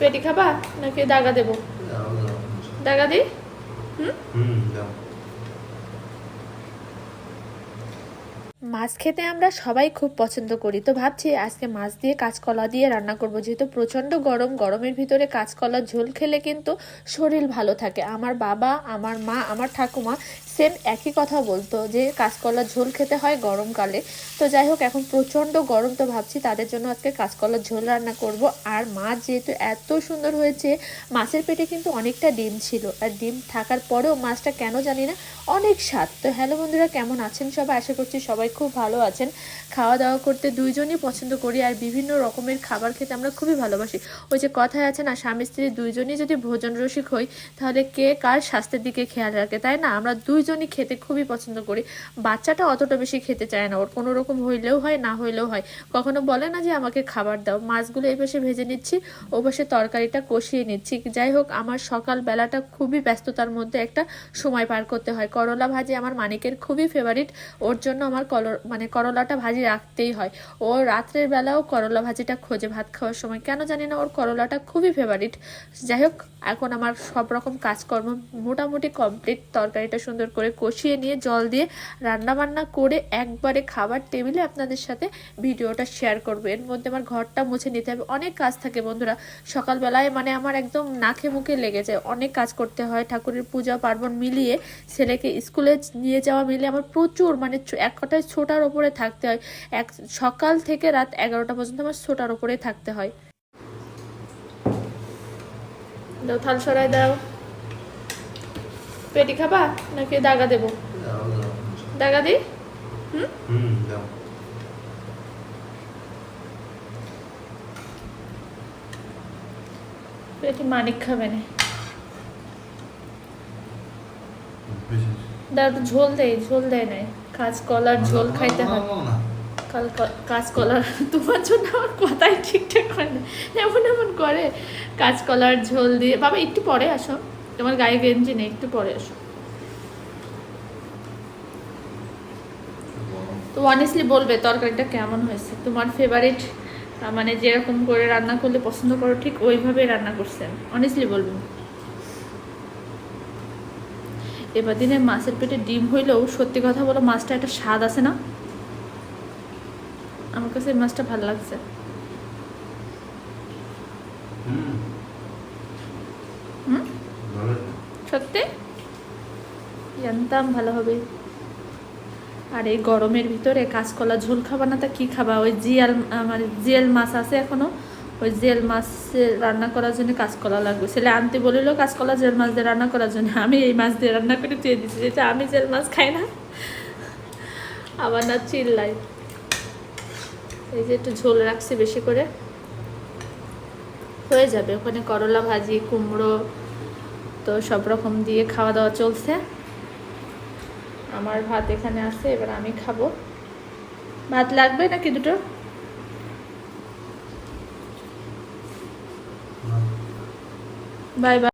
পেটি খাবা নাকি দাগা দেবো? দাগা হুম? মাছ খেতে আমরা সবাই খুব পছন্দ করি। তো ভাবছি আজকে মাছ দিয়ে কাঁচকলা দিয়ে রান্না করব। যেহেতু প্রচণ্ড গরম, গরমের ভিতরে কাঁচকলার ঝোল খেলে কিন্তু শরীর ভালো থাকে। আমার বাবা, আমার মা, আমার ঠাকুমা সেম একই কথা বলতো যে কাঁচকলার ঝোল খেতে হয় গরমকালে তো যাই হোক, এখন প্রচণ্ড গরম তো ভাবছি, তাদের জন্য আজকে কাঁচকলার ঝোল রান্না করব। আর মাছ যেহেতু এত সুন্দর হয়েছে, মাছের পেটে কিন্তু অনেকটা ডিম ছিল। আর ডিম থাকার পরেও মাছটা কেন জানি না, অনেক স্বাদ। তো হ্যালো বন্ধুরা, কেমন আছেন সবাই? আশা করছি সবাই খুব ভালো আছেন। খাওয়া দাওয়া করতে দুইজনই পছন্দ করি। আর বিভিন্ন রকমের খাবার খেতে আমরা খুবই ভালোবাসি। ওই যে কথায় আছে না স্বামী স্ত্রী দুইজনই যদি ভোজন রসিক হই, তাহলে কে কার স্বাস্থ্যের দিকে খেয়াল রাখে, তাই না? আমরা দুইজনই খেতে খুবই পছন্দ করি। বাচ্চাটা অতটা বেশি খেতে চায় না। ওর কোনো রকম হইলেও হয়, না হইলেও হয়। কখনো বলে না যে, আমাকে খাবার দাও। মাছগুলো এই পাশে ভেজে নিচ্ছি, ও পাশে তরকারিটা কষিয়ে নিচ্ছি। যাই হোক, আমার সকাল বেলাটা খুবই ব্যস্ততার মধ্যে একটা সময় পার করতে হয়। করলা ভাজি আমার মানিকের খুবই ফেভারিট ওর জন্য আমার কল মানে করলাটা ভাজি রাখতেই হয়। ও রাত্রের বেলাও করলা ভাজিটা খোঁজে ভাত খাওয়ার সময়। কেন জানি না, ওর করলাটা খুবই ফেভারিট যাই হোক, এখন আমার সব রকম কাজকর্ম মোটামুটি কমপ্লিট তরকারিটা সুন্দর করে কষিয়ে নিয়ে জল দিয়ে রান্না বান্না করে একবারে খাবার টেবিলে আপনাদের সাথে ভিডিওটা শেয়ার করব। এর মধ্যে আমার ঘরটা মুছে নিতে হবে। অনেক কাজ থাকে বন্ধুরা। সকালবেলায় মানে আমার একদম নাকে মুখে লেগে যায়। অনেক কাজ করতে হয়। ঠাকুরের পূজা, পার্বণ মিলিয়ে ছেলেকে স্কুলে নিয়ে যাওয়া মিলিয়ে আমার প্রচুর মানে এক কথায় ছোটার ওপরে থাকতে হয়। এক সকাল থেকে রাত এগারোটা পর্যন্ত আমার ছোটার ওপরে থাকতে হয়। দাও থাল সরাই দাও। পেটি খাবা নাকি দাগা দেবো? দাগা দিই পেটি মানিক খাবে না। দাও একটু ঝোল দেয় ঝোল দেয় নাই। কাঁচকলার ঝোল খাইতে হয়। কাল কাঁচকলার তোমার জন্য আমার কথাই ঠিকঠাক হয় না। এমন এমন করে কাঁচকলার ঝোল দিয়ে। বাবা, একটু পরে আসো। তোমার গায়ে গেঞ্জি নেই, একটু পরে আসো তো অনেস্টলি বলবে, তরকারিটা কেমন হয়েছে? তোমার ফেভারিট মানে যেরকম করে রান্না করলে পছন্দ করো, ঠিক ওইভাবে রান্না করছেন অনেস্টলি বলবেন এবার দিনে মাছের পেটে ডিম হইলেও সত্যি কথা বলো, মাছটা একটা স্বাদ আছে না? আমার কাছে মাছটা ভালো লাগছে হুম হুম ভালো সত্যি? জানতাম ভালো হবে। আর এই গরমের ভিতরে কাঁচকলা ঝোল খাবা না, তা কী খাবা? ওই জিয়াল মানে জিয়াল মাছ আছে এখনও ওই জেল মাছ রান্না করার জন্য কাঁচকলা লাগবে। ছেলে আনতে বলিল, কাঁচকলা জেল মাছ দিয়ে রান্না করার জন্য। আমি এই মাছ দিয়ে রান্না করে দিয়ে দিচ্ছি যেটা আমি জেল মাছ খাই না। আবার না চিল্লাই এই যে একটু ঝোল রাখছি বেশি করে। হয়ে যাবে। ওখানে করলা ভাজি, কুমড়ো তো সব রকম দিয়ে খাওয়া দাওয়া চলছে। আমার ভাত এখানে আছে এবার আমি খাব। ভাত লাগবে নাকি দুটো? Bye bye.